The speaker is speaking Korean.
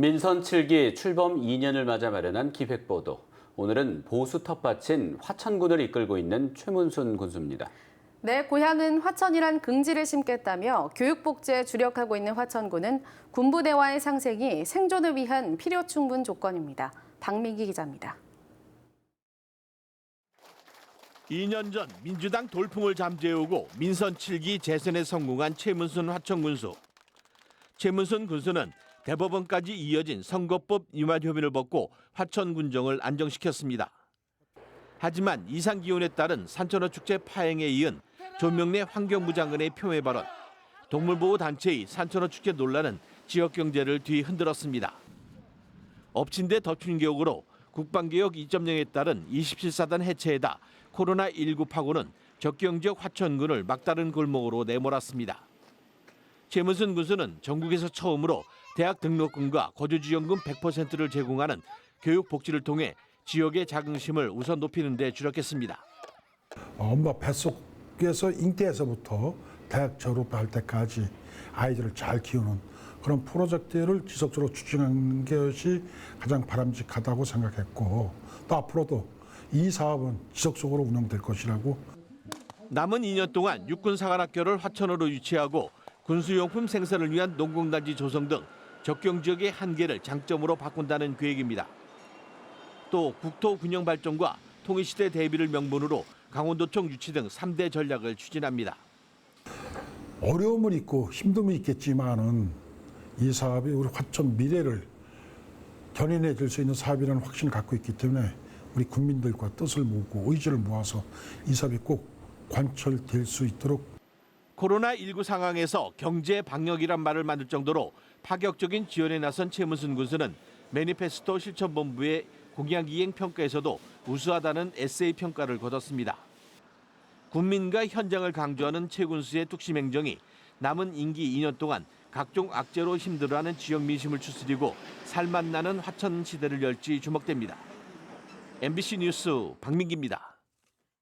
민선 7기 출범 2년을 맞아 마련한 기획보도. 오늘은 보수 텃밭인 화천군을 이끌고 있는 최문순 군수입니다. 내 고향은 화천이란 긍지를 심겠다며 교육복지에 주력하고 있는 화천군은 군부대와의 상생이 생존을 위한 필요 충분 조건입니다. 박민기 기자입니다. 2년 전 민주당 돌풍을 잠재우고 민선 7기 재선에 성공한 최문순 화천군수. 최문순 군수는 대법원까지 이어진 선거법 위반 혐의를 벗고 화천군정을 안정시켰습니다. 하지만 이상 기온에 따른 산천어 축제 파행에 이은 조명래 환경부 장관의 표해 발언, 동물보호 단체의 산천어 축제 논란은 지역 경제를 뒤흔들었습니다. 엎친 데 덮친 격으로 국방개혁 2.0에 따른 27사단 해체에다 코로나19 파고는 적경지역 화천군을 막다른 골목으로 내몰았습니다. 최문순 군수는 전국에서 처음으로 대학 등록금과 거주지원금 100%를 제공하는 교육 복지를 통해 지역의 자긍심을 우선 높이는 데 주력했습니다. 엄마 뱃속에서 잉태에서부터 대학 졸업할 때까지 아이들을 잘 키우는 그런 프로젝트를 지속적으로 추진하는 것이 가장 바람직하다고 생각했고 또 앞으로도 이 사업은 지속적으로 운영될 것이라고 남은 2년 동안 육군 사관학교를 화천으로 유치하고 군수용품 생산을 위한 농공단지 조성 등 적경 지역의 한계를 장점으로 바꾼다는 계획입니다. 또 국토 균형 발전과 통일 시대 대비를 명분으로 강원도청 유치 등 3대 전략을 추진합니다. 어려움은 있고 힘듦은 있겠지만은 이 사업이 우리 화천 미래를 견인해 줄 수 있는 사업이라는 확신을 갖고 있기 때문에 우리 국민들과 뜻을 모으고 의지를 모아서 이 사업이 꼭 관철될 수 있도록 코로나19 상황에서 경제 방역이란 말을 만들 정도로 파격적인 지원에 나선 최문순 군수는 매니페스토 실천본부의 공약 이행 평가에서도 우수하다는 에세이 평가를 거뒀습니다. 국민과 현장을 강조하는 최 군수의 뚝심 행정이 남은 임기 2년 동안 각종 악재로 힘들어하는 지역 민심을 추스리고 살맛나는 화천 시대를 열지 주목됩니다. MBC 뉴스 박민기입니다.